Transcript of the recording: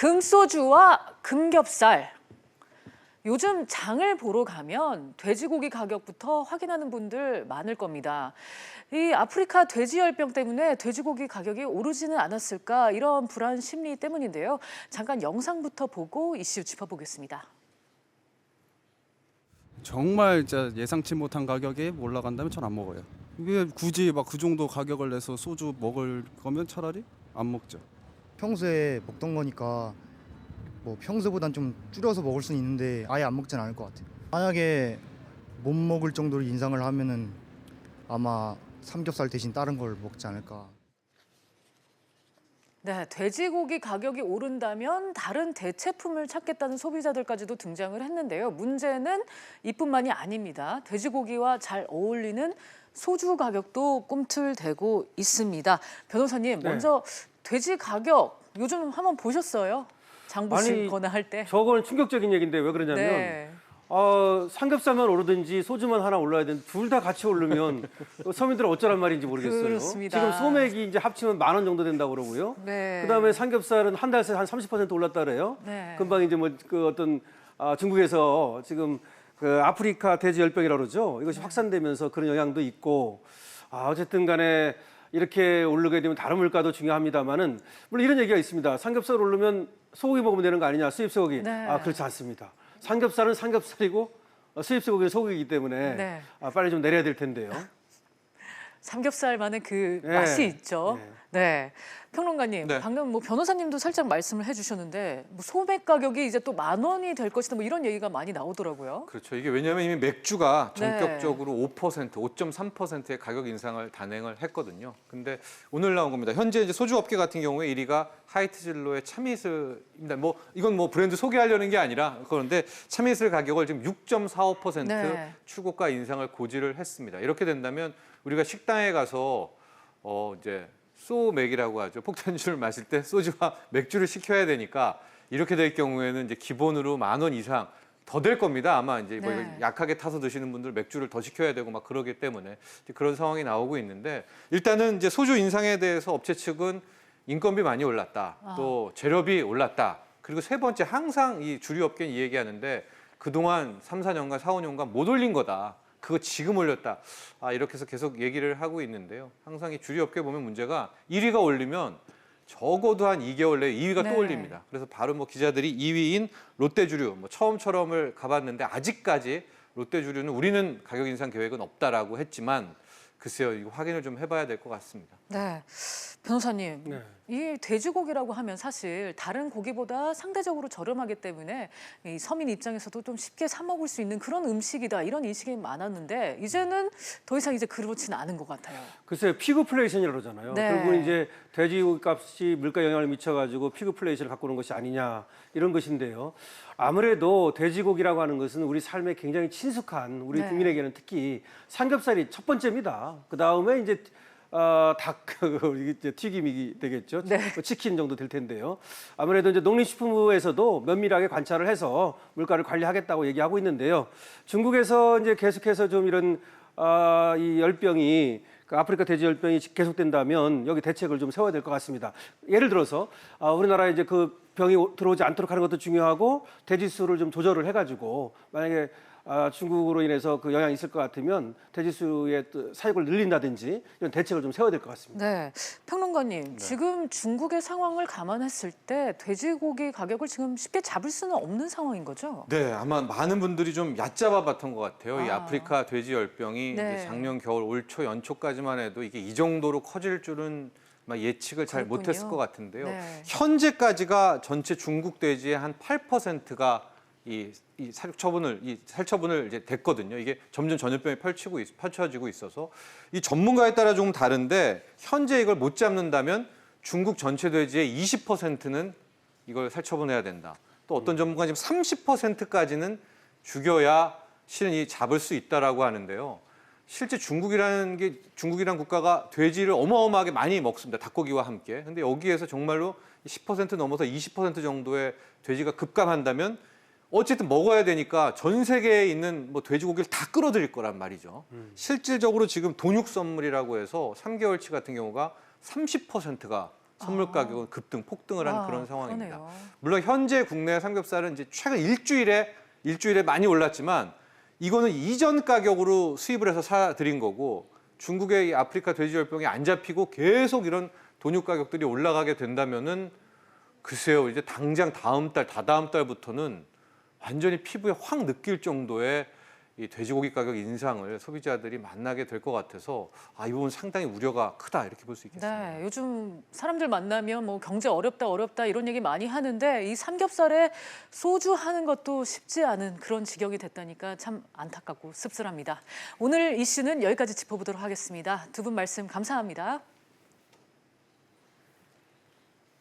금소주와 금겹살. 요즘 장을 보러 가면 돼지고기 가격부터 확인하는 분들 많을 겁니다. 이 아프리카 돼지열병 때문에 돼지고기 가격이 오르지는 않았을까 이런 불안 심리 때문인데요. 잠깐 영상부터 보고 이슈 짚어보겠습니다. 정말 예상치 못한 가격에 올라간다면 전 안 먹어요. 이게 굳이 막 그 정도 가격을 내서 소주 먹을 거면 차라리 안 먹죠. 평소에 먹던 거니까 뭐 평소보단 좀 줄여서 먹을 수는 있는데 아예 안 먹진 않을 것 같아요. 만약에 못 먹을 정도로 인상을 하면은 아마 삼겹살 대신 다른 걸 먹지 않을까. 네, 돼지고기 가격이 오른다면 다른 대체품을 찾겠다는 소비자들까지도 등장을 했는데요. 문제는 이뿐만이 아닙니다. 돼지고기와 잘 어울리는 소주 가격도 꿈틀대고 있습니다. 변호사님, 네. 먼저 돼지 가격 요즘 한번 보셨어요? 장 아니, 보시거나 할 때. 저건 충격적인 얘기인데 왜 그러냐면 네. 어, 삼겹살만 오르든지 소주만 하나 올라야 되는 둘다 같이 오르면 서민들은 어쩌란 말인지 모르겠어요. 그렇습니다. 지금 소맥이 이제 합치면 만 원 정도 된다고 그러고요. 네. 그다음에 삼겹살은 한 달 새에 한30% 올랐다 그래요. 네. 금방 이제 뭐 그 어떤 아, 중국에서 지금 그 아프리카 돼지 열병이라고 그러죠. 네. 이것이 확산되면서 그런 영향도 있고 아, 어쨌든 간에 이렇게 오르게 되면 다른 물가도 중요합니다만은 물론 이런 얘기가 있습니다. 삼겹살 오르면 소고기 먹으면 되는 거 아니냐 수입 소고기. 네. 아 그렇지 않습니다. 삼겹살은 삼겹살이고 어, 수입 소고기는 소고기이기 때문에 네. 아, 빨리 좀 내려야 될 텐데요. 삼겹살만의 그 네. 맛이 있죠. 네. 네. 평론가님, 네. 방금 뭐 변호사님도 살짝 말씀을 해주셨는데 뭐 소맥 가격이 이제 또 만 원이 될 것이다 뭐 이런 얘기가 많이 나오더라고요. 그렇죠. 이게 왜냐하면 이미 맥주가 네. 전격적으로 5%, 5.3%의 가격 인상을 단행을 했거든요. 근데 오늘 나온 겁니다. 현재 이제 소주 업계 같은 경우에 1위가 하이트진로의 참이슬입니다. 뭐 이건 뭐 브랜드 소개하려는 게 아니라 그런데 참이슬 가격을 지금 6.45% 네. 출고가 인상을 고지를 했습니다. 이렇게 된다면 우리가 식당에 가서 어 이제 소맥이라고 하죠. 폭탄주를 마실 때 소주와 맥주를 시켜야 되니까 이렇게 될 경우에는 이제 기본으로 만 원 이상 더 될 겁니다. 아마 이제 뭐 네. 약하게 타서 드시는 분들 맥주를 더 시켜야 되고 막 그러기 때문에 그런 상황이 나오고 있는데 일단은 이제 소주 인상에 대해서 업체 측은 인건비 많이 올랐다. 아. 또 재료비 올랐다. 그리고 세 번째 항상 이 주류 업계는 이 얘기하는데 그동안 3, 4년간 4, 5년간 못 올린 거다. 그거 지금 올렸다. 아, 이렇게 해서 계속 얘기를 하고 있는데요. 항상 이 주류 업계 보면 문제가 1위가 올리면 적어도 한 2개월 내에 2위가 네. 또 올립니다. 그래서 바로 뭐 기자들이 2위인 롯데 주류 뭐 처음처럼을 가봤는데 아직까지 롯데 주류는 우리는 가격 인상 계획은 없다라고 했지만 글쎄요 이거 확인을 좀 해봐야 될 것 같습니다. 네. 변호사님, 네. 이 돼지고기라고 하면 사실 다른 고기보다 상대적으로 저렴하기 때문에 이 서민 입장에서도 좀 쉽게 사 먹을 수 있는 그런 음식이다 이런 인식이 많았는데 이제는 더 이상 이제 그렇지는 않은 것 같아요. 글쎄요, 피그플레이션이라고 그러잖아요. 네. 결국은 이제 돼지고기 값이 물가 영향을 미쳐가지고 피그플레이션을 갖고 오는 것이 아니냐 이런 것인데요. 아무래도 돼지고기라고 하는 것은 우리 삶에 굉장히 친숙한 우리 네. 국민에게는 특히 삼겹살이 첫 번째입니다. 그 다음에 이제 어, 닭 이게 이제 튀김이 되겠죠. 네. 뭐 치킨 정도 될 텐데요. 아무래도 이제 농림식품부에서도 면밀하게 관찰을 해서 물가를 관리하겠다고 얘기하고 있는데요. 중국에서 이제 계속해서 좀 이런 아, 이 열병이 그 아프리카 돼지 열병이 계속된다면 여기 대책을 좀 세워야 될 것 같습니다. 예를 들어서 아, 우리나라에 이제 그 병이 오- 들어오지 않도록 하는 것도 중요하고 돼지 수를 좀 조절을 해가지고 만약에 아, 중국으로 인해서 그 영향이 있을 것 같으면 돼지 수의 또 사육을 늘린다든지 이런 대책을 좀 세워야 될 것 같습니다. 네, 평론가님 지금 중국의 상황을 감안했을 때 돼지고기 가격을 지금 쉽게 잡을 수는 없는 상황인 거죠? 네, 아마 많은 분들이 좀 얕잡아 봤던 것 같아요. 이 아. 아프리카 돼지 열병이 네. 작년 겨울 올 초 연초까지만 해도 이게 이 정도로 커질 줄은 막 예측을 잘 그렇군요. 못했을 것 같은데요. 네. 현재까지가 전체 중국 돼지의 한 8%가 이, 이 살처분을 이 살처분을 이제 됐거든요. 이게 점점 전염병이 펼치고 있, 펼쳐지고 있어서 이 전문가에 따라 조금 다른데 현재 이걸 못 잡는다면 중국 전체 돼지의 20%는 이걸 살처분해야 된다. 또 어떤 전문가는 지금 30%까지는 죽여야 실은 이 잡을 수 있다라고 하는데요. 실제 중국이라는 게 중국이란 국가가 돼지를 어마어마하게 많이 먹습니다. 닭고기와 함께. 근데 여기에서 정말로 10% 넘어서 20% 정도의 돼지가 급감한다면 어쨌든 먹어야 되니까 전 세계에 있는 뭐 돼지고기를 다 끌어들일 거란 말이죠. 실질적으로 지금 돈육 선물이라고 해서 3개월치 같은 경우가 30%가 선물 아. 가격은 급등, 폭등을 하는 아, 그런 상황입니다. 그러네요. 물론 현재 국내 삼겹살은 이제 최근 일주일에 일주일에 많이 올랐지만 이거는 이전 가격으로 수입을 해서 사들인 거고 중국의 이 아프리카 돼지열병이 안 잡히고 계속 이런 돈육 가격들이 올라가게 된다면은 글쎄요 이제 당장 다음 달 다다음 달부터는 완전히 피부에 확 느낄 정도의 이 돼지고기 가격 인상을 소비자들이 만나게 될 것 같아서 아 이 부분 상당히 우려가 크다 이렇게 볼 수 있겠습니다. 네, 요즘 사람들 만나면 뭐 경제 어렵다 어렵다 이런 얘기 많이 하는데 이 삼겹살에 소주 하는 것도 쉽지 않은 그런 지경이 됐다니까 참 안타깝고 씁쓸합니다. 오늘 이슈는 여기까지 짚어보도록 하겠습니다. 두 분 말씀 감사합니다.